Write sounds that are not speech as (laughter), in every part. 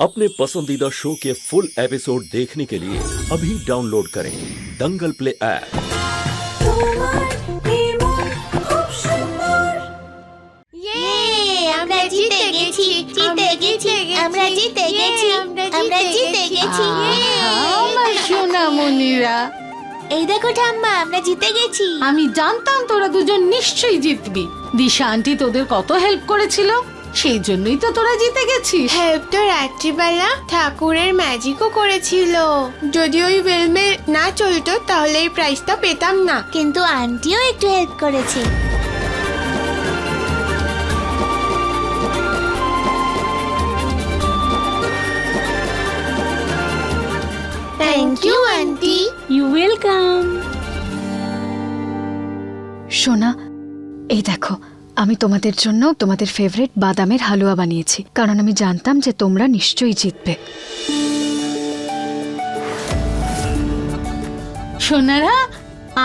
अपने पसंदीदा शो के फुल एपिसोड देखने के लिए अभी डाउनलोड करें दंगल प्ले ऐप ইয়ে আমরা জিতে গেছি জিতে গেছি আমরা জিতে গেছি আমরা জিতে গেছি আমার সোনামণিরা এই দেখো ঠাম্মা আমরা জিতে গেছি আমি জানতাম তোরা দুজন নিশ্চয়ই জিতবি দিশা আন্টি তোদের কত হেল্প করেছিল সেই জন্যই তো তোরা জিতে গেছিস। হেল্প তো রাত্রিবেলা ঠাকুরের ম্যাজিকও করেছিল। যদি ওই ফিল্মে না চলতো তাহলে এই প্রাইজটা পেতাম না। কিন্তু আন্টিও একটু হেল্প করেছে। Thank you aunty you welcome সোনা এই দেখো আমি তোমাদের জন্য তোমাদের ফেভারিট বাদামের হালুয়া বানিয়েছি কারণ আমি জানতাম যে তোমরা নিশ্চয়ই জিতবে। সোনারা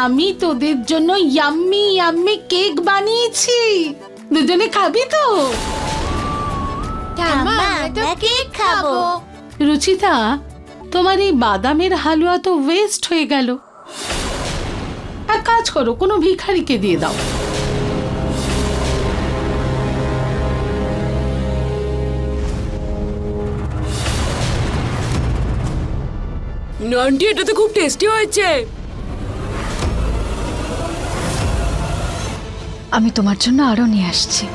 আমি তোদের জন্য ইয়াম্মি ইয়াম্মি কেক বানিয়েছি। দুজনে খাবি তো? কেক খাব। রুচিতা তোমার এই বাদামের হালুয়া তো ওয়েস্ট হয়ে গেল। এক কাজ করো কোনো ভিখারিকে দিয়ে দাও। আন্টি এটা তো খুব টেস্টি হয়েছে। আমি তোমার জন্য আরও নিয়ে আসছি।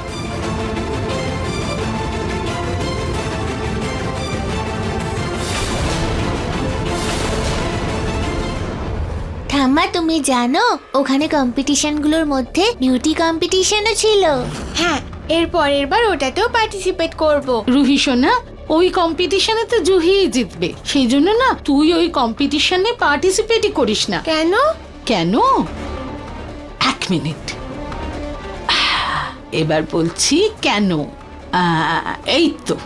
ঠাম্মা তুমি জানো ওখানে কম্পিটিশনগুলোর মধ্যে বিউটি কম্পিটিশনও ছিল। হ্যাঁ এর পরের বার ওটাতেও পার্টিসিপেট করব। রুহি সোনা ওই কম্পিটিশনে তো জুহিই জিতবে। সেই জন্য না তুই ওই কম্পিটিশনে পার্টিসিপেটই করিস না। কেন? কেন? এক মিনিট। এবার বলছি কেন? এই তো।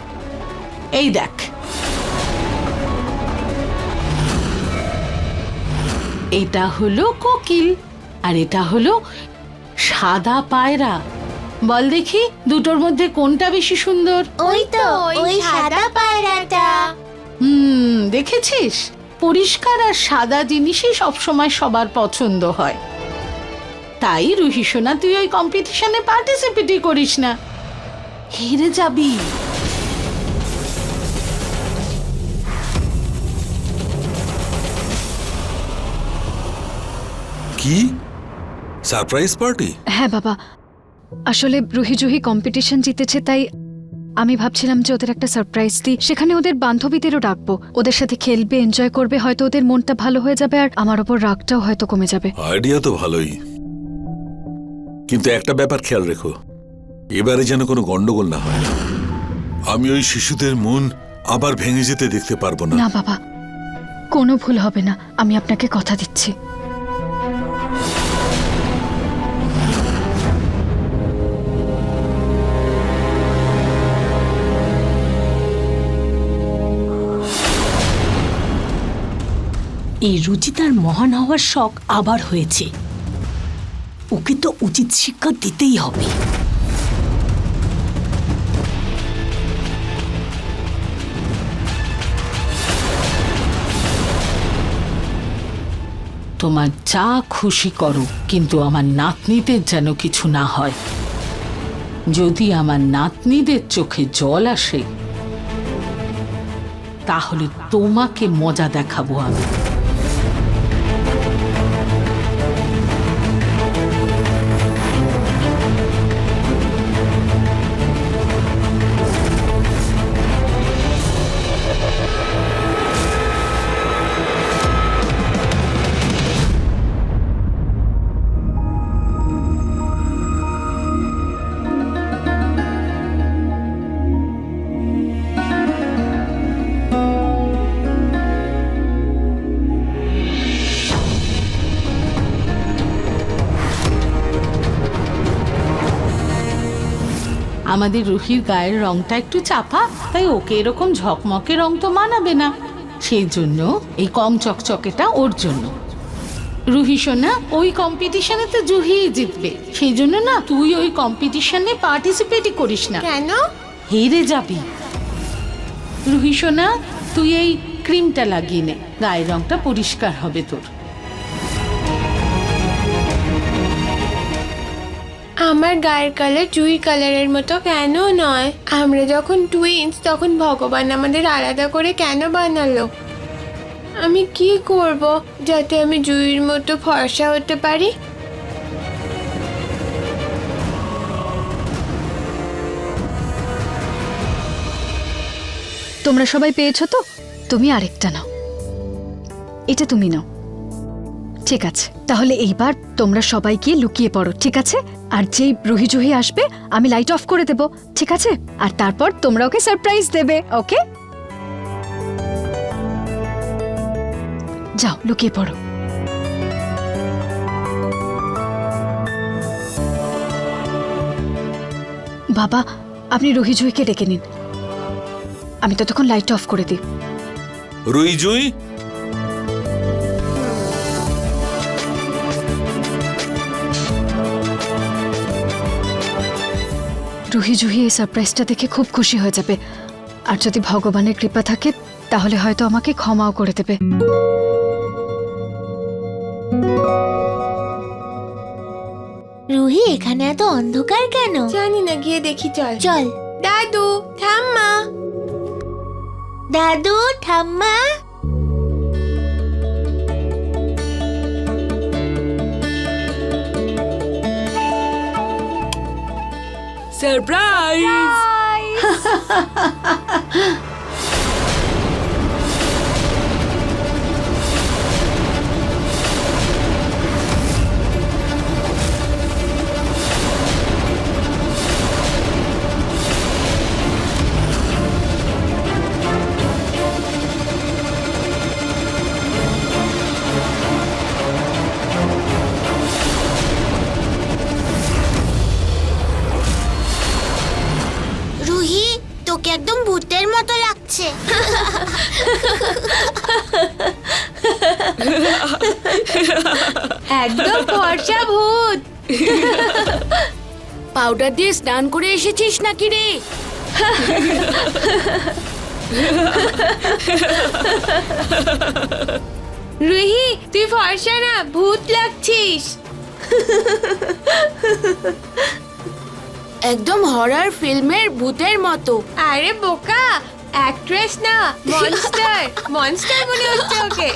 এই দেখ। এটা হলো কোকিল আর এটা হলো সাদা পায়রা। বল দেখি দুটোর মধ্যে কোনটা বেশি সুন্দর? ওই তো ওই সাদা পায়রাটা। হুম দেখেছিস? পরিষ্কার আর সাদা জিনিসই সবসময় সবার পছন্দ হয়। তাই রুহি সোনা তুই ওই কম্পিটিশনে পার্টিসিপেটই করিস না। হেরে যাবি। কি? সারপ্রাইজ পার্টি হ্যাঁ বাবা। আসলে রুহি জুহি কম্পিটিশন জিতেছে তাই আমি ভাবছিলাম যে ওদের একটা সারপ্রাইজ দিই। সেখানে ওদের বান্ধবীদেরও ডাকবো। ওদের সাথে খেলবে এনজয় করবে হয়তো ওদের মনটা ভালো হয়ে যাবে আর আমার ওপর রাগটাও হয়তো কমে যাবে। আইডিয়া তো ভালোই। কিন্তু একটা ব্যাপার খেয়াল রেখো। এবারে যেন কোনো গন্ডগোল না হয়। আমি ওই শিশুদের মন আবার ভেঙে যেতে দেখতে পারব না। না বাবা। কোনো ভুল হবে না। আমি আপনাকে কথা দিচ্ছি। এই রুচিতার মহান হওয়ার শখ আবার হয়েছে। ওকে তো উচিত শিক্ষা দিতেই হবে। তোমার যা খুশি করো, কিন্তু আমার নাতনিদের যেন কিছু না হয়। যদি আমার নাতনিদের চোখে জল আসে, তাহলে তোমাকে মজা দেখাবো আমি। আমাদের রুহির গায়ের রংটা একটু চাপা তাই ওকে এরকম ঝকমকে রং তো মানাবে না। সেই জন্য এই কম চকচকেটা ওর জন্য। রুহি সোনা ওই কম্পিটিশনে তো জুহিই জিতবে। সেই জন্য না তুই ওই কম্পিটিশনে পার্টিসিপেটই করিস না। কেন? হেরে যাবি। রুহি সোনা তুই এই ক্রিমটা লাগিয়ে নে। গায়ের রংটা পরিষ্কার হবে তোর। আমার গায়ের কালার জুই কালারের মতো কেন নয়? আমরা যখন টুইন্স তখন ভগবান আমাদের আলাদা করে কেন বানালো? আমি কি করব যাতে আমি জুইয়ের মতো ফর্সা হতে পারি? তোমরা সবাই পেয়েছ তো? তুমি আরেকটা নাও। এটা তুমি নাও। ঠিক আছে। তাহলে এইবার তোমরা সবাই গিয়ে লুকিয়ে পড়ো, ঠিক আছে? আর যেই রুহি জুহি আসবে, আমি লাইট অফ করে দেব, ঠিক আছে? আর তারপর তোমরা ওকে সারপ্রাইজ দেবে ওকে যাও, লুকিয়ে পড়ো। বাবা, আপনি রুহি জুহিকে ডেকে নিন। আমি ততক্ষণ লাইট অফ করে দিই। রুই রুহি জুহি এই সারপ্রাইজটা দেখে খুব খুশি হয়ে যাবে। আর যদি ভগবানের কৃপা থাকে তাহলে হয়তো আমাকে ক্ষমাও করে দেবে। রুহি এখানে এত অন্ধকার কেন? জানি না গিয়ে দেখি চল। চল। দাদু ঠাম্মা। দাদু ঠাম্মা। রুহি (laughs) লাগছে একদম ফর্সা ভূত। পাউডার দিয়ে স্নান করে এসেছিস নাকি রে? রুহি তুই ফর্সা না ভূত লাগছিস। একদম হরার ফিল্মের ভূতের মতো। আরে বোকা অ্যাক্ট্রেস না মনস্টার মনস্টার (laughs) মনে হচ্ছে ওকে।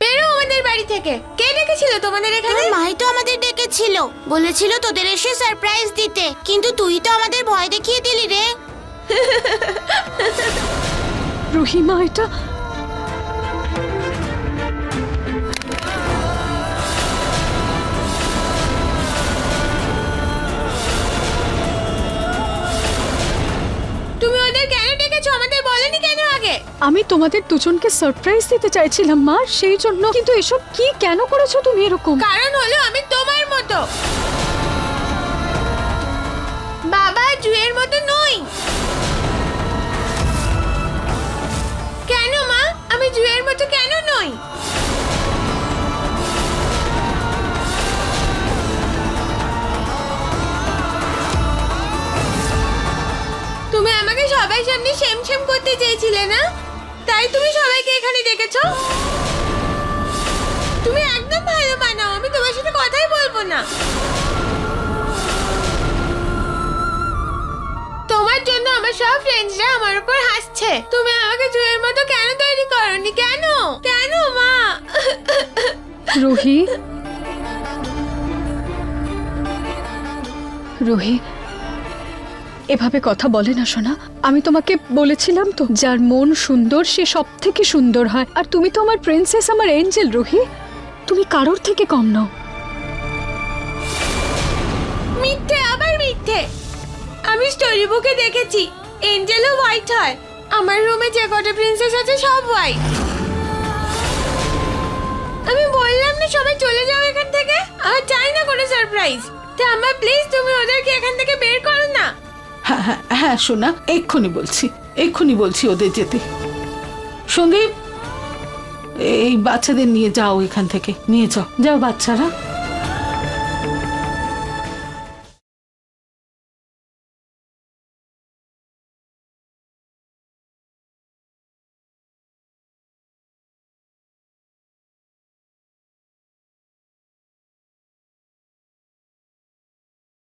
বেরো আমাদের বাড়ি থেকে। কে ডেকেছিল তোমাদের এখানে? মাই তো আমাদের ডেকেছিল। বলেছিল তোদের এসে সারপ্রাইজ দিতে। কিন্তু তুই তো আমাদের ভয় দেখিয়ে দিলি রে। (laughs) রুহিমা এটা? তুমি ওদের কেন ডেকেছো? আমাদের বলেনি কেন আগে? আমি তোমাদের দুজনকে সারপ্রাইজ দিতে চাইছিলাম মা সেই জন্য। কিন্তু এসব কি কেন করেছ তুমি এরকম? কারণ হলো আমি তোমার মতো। বাবা জুয়ের মতো নই। জুয়ের মতো কেন নই তুমি আমাকে সবাই সামনে সেম সেম করতে চেয়েছিলে না? তাই তুমি সবাইকে এখানে ডেকেছো? তুমি একদম ভালো বানাও আমি তোমার সাথে কথাই বলব না। তোমার জন্য আমার সব ফ্রেন্ডসরা আমার উপর হাসছে তুমি আমাকে জুয়ের মতো কেন তৈরি করনি? কেন? কেন মা? রুহি? রুহি এভাবে কথা বলে না শোনা আমি তোমাকে বলেছিলাম তো যার মন সুন্দর সে সব থেকে সুন্দর হয়। আর তুমি তো আমার প্রিন্সেস আমার এঞ্জেল রুহি। তুমি কারোর থেকে কম নও। মিথ্যে আবার মিথ্যে। আমি স্টোরি বুকে দেখেছি এঞ্জেলও হোয়াইট হয়। আমার রুমে যে কটা প্রিন্সেস আছে, সব হোয়াইট আমি বললাম না সবাই চলে যাও এখান থেকে? আমার চাই না কোনো সারপ্রাইজ ঠাম্মা প্লিজ তুমি ওদেরকে এখান থেকে বের করো না। হ্যাঁ হ্যাঁ হ্যাঁ সোনা এক্ষুনি বলছি এক্ষুনি বলছি ওদের যেতে। সন্দীপ, এই বাচ্চাদের নিয়ে যাও এখান থেকে, নিয়ে যাও। যাও বাচ্চারা।